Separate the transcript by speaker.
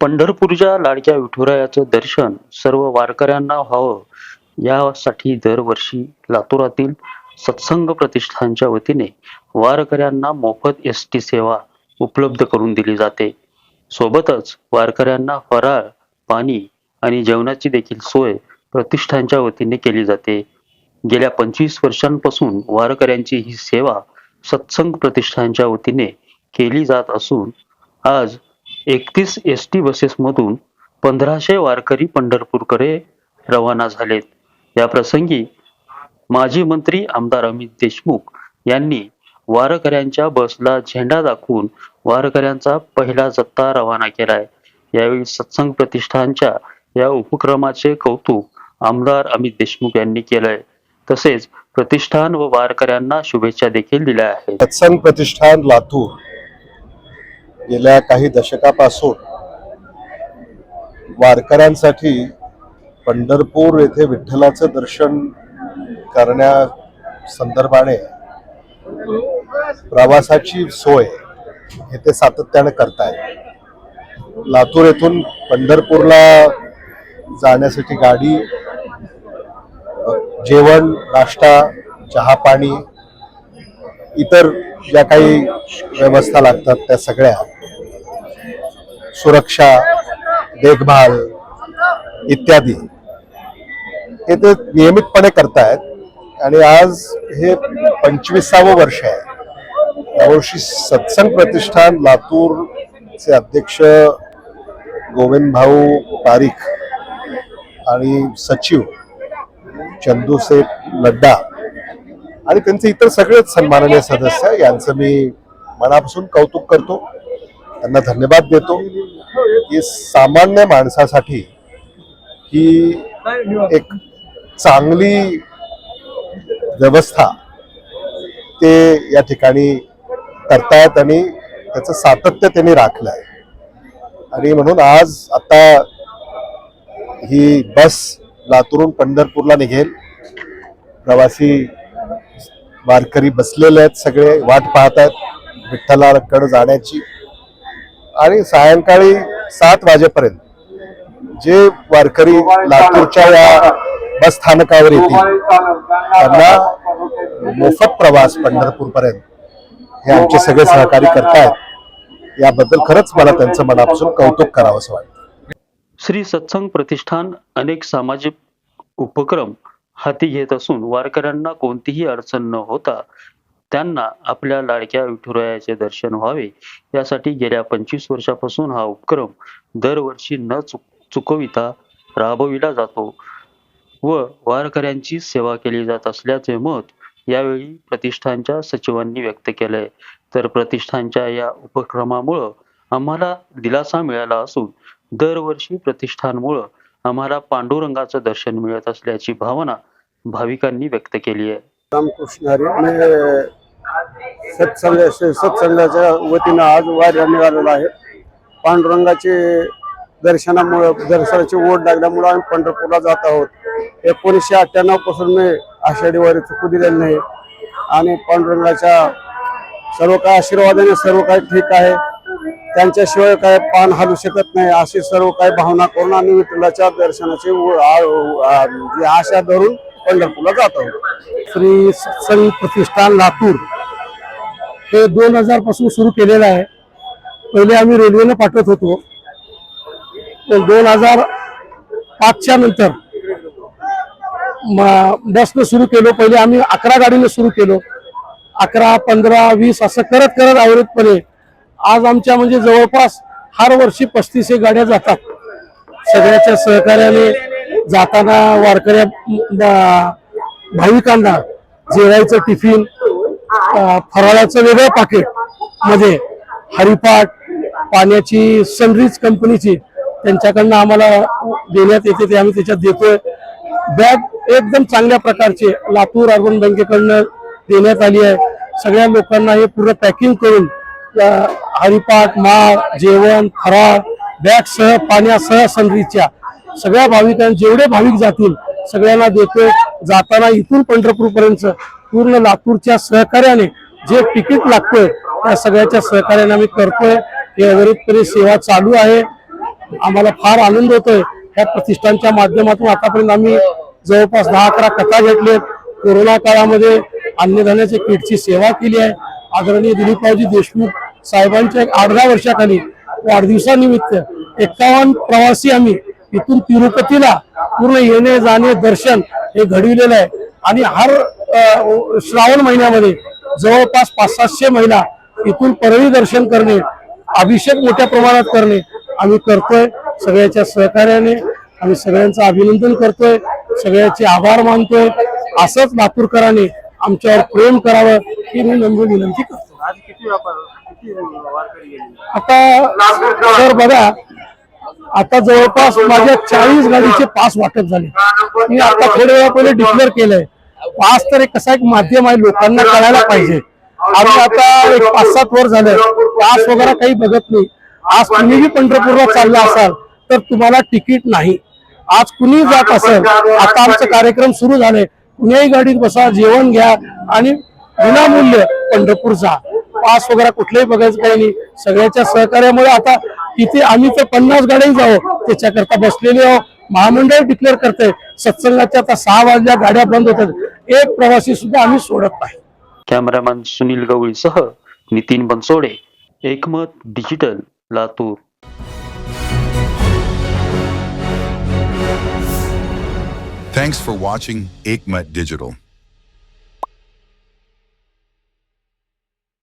Speaker 1: पंढरपूरच्या लाडक्या विठुरायाचं दर्शन सर्व वारकऱ्यांना व्हावं यासाठी दरवर्षी लातूरातील सत्संग प्रतिष्ठानच्या वतीने वारकऱ्यांना मोफत एस टी सेवा उपलब्ध करून दिली जाते. सोबतच वारकऱ्यांना फराळ पाणी आणि जेवणाची देखील सोय प्रतिष्ठानच्या वतीने केली जाते. गेल्या पंचवीस वर्षांपासून वारकऱ्यांची ही सेवा सत्संग प्रतिष्ठानच्या वतीने केली जात असून आज एकतीस एस टी बसेसमधून पंधराशे वारकरी पंढरपूरकडे रवाना झालेत. या प्रसंगी माजी मंत्री आमदार अमित देशमुख यांनी वारकऱ्यांच्या बसला झेंडा दाखवून वारकऱ्यांचा पहिला जत्ता रवाना केलाय. यावेळी सत्संग प्रतिष्ठानच्या या उपक्रमाचे कौतुक आमदार अमित देशमुख यांनी केलंय. तसेच प्रतिष्ठान व वारकऱ्यांना शुभेच्छा देखील दिल्या आहेत.
Speaker 2: सत्संग प्रतिष्ठान लातूर गेल्या काही दशकापासून वारकऱ्यांसाठी पंढरपूर येथे विठ्ठलाचं दर्शन करण्या संदर्भाने प्रवासाची सोय हे ते सातत्याने करतायत लातूर येथून पंढरपूरला जाण्यासाठी गाडी जेवण नाश्ता चहा पाणी इतर ज्या काही व्यवस्था लागतात त्या सगळ्या सुरक्षा देखभाल इत्यादी. हे ते नियमितपणे करतायत आणि आज हे पंचवीसावं वर्ष आहे. यावर्षी सत्संग प्रतिष्ठान लातूरचे अध्यक्ष गोविंद भाऊ पारिख आणि सचिव चंदूसेठ लड्डा आणि त्यांचे इतर सगळेच सन्माननीय सदस्य यांचं मी मनापासून कौतुक करतो. त्यांना धन्यवाद देतो की सामान्य माणसासाठी ही एक चांगली व्यवस्था ते या ठिकाणी करतायत आणि त्याचं सातत्य त्यांनी राखलं आहे. आणि म्हणून आज आता ही बस लातूरून पंढरपूरला निघेल. प्रवासी वारकरी बसलेले आहेत सगळे वाट पाहत आहेत. विठ्ठलाकडे जाण्याची. आणि सायंकाळी सात वाजेपर्यंत जे वारकरी लातूरच्या या बस स्थानकावर येतील त्यांना मोफत प्रवास पंढरपूरपर्यंत हे आमचे सगळे सहकारी करतायत. याबद्दल खरंच मला त्यांचं मनापासून कौतुक करावं असं वाटतं.
Speaker 1: श्री सत्संग प्रतिष्ठान अनेक सामाजिक उपक्रम हाती घेत असून वारकऱ्यांना कोणतीही अडचण न होता त्यांना आपल्या लाडक्या विठुरायाचे दर्शन व्हावे. यासाठी गेल्या पंचवीस वर्षापासून हा उपक्रम दरवर्षी न चुक चुकविता राबविला जातो व वारकऱ्यांची सेवा केली जात असल्याचे मत यावेळी प्रतिष्ठानच्या सचिवांनी व्यक्त केलंय. तर प्रतिष्ठानच्या या उपक्रमामुळं आम्हाला दिलासा मिळाला असून दरवर्षी प्रतिष्ठानमुळं आम्हाला पांडुरंगाचं दर्शन मिळत असल्याची भावना भाविकांनी व्यक्त केली आहे.
Speaker 3: रामकृष्ण हरी मी सत्संग सत्संगाच्या वतीनं आज वाऱ्या निघालेला आहे. पांडुरंगाचे दर्शनामुळं दर्शनाची ओढ लागल्यामुळं आम्ही पंढरपूरला जात आहोत. एकोणीसशे अठ्ठ्याण्णवपासून मी आषाढी वारी चुकू दिलेली नाही आणि पांडुरंगाच्या सर्व काय आशीर्वादाने सर्व काही ठीक आहे. त्यांच्याशिवाय काय पान हलू शकत नाही अशी सर्व काही भावना करून आम्ही विठ्ठलाच्या दर्शनाची ओ- आशा धरून पंढरपूरला जात आहोत. श्री सत्संग प्रतिष्ठान लातूर. हे दोन हजारपासून सुरू केलेलं आहे. पहिले आम्ही रेल्वेने पाठवत होतो. दोन हजार पाचच्या नंतर म- बसनं सुरू केलो. पहिले आम्ही अकरा गाडीने सुरू केलो. अकरा पंधरा वीस असं करत करत आवृतपणे आज आमच्या म्हणजे जवळपास हर वर्षी पस्तीस एक गाड्या जातात. सगळ्याच्या सहकार्याने जाताना वारकऱ्या भाविकांना जेवायचं टिफिन फराळाचं वेगळं पाकिटमध्ये हरिपाठ पाण्याची सनरीज कंपनीची त्यांच्याकडनं आम्हाला देण्यात येते ते आम्ही त्याच्यात देतोय. बॅग एकदम चांगल्या प्रकारचे लातूर अर्बन बँकेकडनं देण्यात आली आहे. सगळ्या लोकांना हे पूर्ण पॅकिंग करून हरिपाठ माळ जेवण फराळ बॅगसह पाण्यासह सनरीजच्या सगळ्या भाविकांना जेवढे भाविक जातील सगळ्यांना देतोय. जाताना इथून पंढरपूर पर्यंत पूर्ण लातूरच्या सहकार्याने जे तिकीट लागतोय त्या सगळ्याच्या सहकार्याने आम्ही करतोय. हे अविरतपणे सेवा चालू आहे. आम्हाला फार आनंद होतोय. ह्या प्रतिष्ठानच्या माध्यमातून आतापर्यंत आम्ही जवळपास दहा अकरा कथा घेतलेत. कोरोना काळामध्ये अन्नधान्याच्या किटची सेवा केली आहे. आदरणीय दिलीपरावजी देशमुख साहेबांच्या एक आठ दहा वर्षाखाली वाढदिवसानिमित्त एकावन्न प्रवासी आम्ही इथून तिरुपतीला पूर्ण येणे जाणे दर्शन हे घडविलेलं आहे. आणि हर श्रावण महिन्यामध्ये जवळपास पाच सातशे महिला इथून परळी दर्शन करणे अभिषेक मोठ्या प्रमाणात करणे. आम्ही करतोय सगळ्याच्या सहकार्याने. आम्ही सगळ्यांचं अभिनंदन करतोय सगळ्याचे आभार मानतोय. असंच लातूरकरांनी आमच्यावर प्रेम करावं ही मी नम्र विनंती करतो. आता सर बघा आता जवळपास माझ्या चाळीस गाडीचे पास वाटप झाले. मी आता थोड्या वेळा पहिले डिक्लेअर केलंय. पास तर एक कसा एक माध्यम आहे लोकांना कळायला पाहिजे. आम्ही आता एक पाच सात वर झालं पास वगैरे काही बघत नाही. आज तुम्हीही पंढरपूरला चालला असाल तर तुम्हाला तिकीट नाही. आज कुणी जात असेल आता आमचे कार्यक्रम सुरू झाले कुणीही गाडीत बसा जेवण घ्या आणि विनामूल्य पंढरपूर जा. पास वगैरे कुठलेही बघायचं काही नाही. सगळ्याच्या सहकार्यामुळे आता तिथे आम्ही तर पन्नास गाड्या जाऊ. त्याच्याकरता बसलेले आहो महामंडळ डिक्लेअर करते सत्संगाच्या आता सहा वाजल्या गाड्या बंद होतात. एक प्रवासी सुद्धा आम्ही सोडत नाही
Speaker 1: cameraman Sunil गवळीसह Nitin Bansode Ekmat digital Latur
Speaker 4: Thanks for watching Aikmat Digital.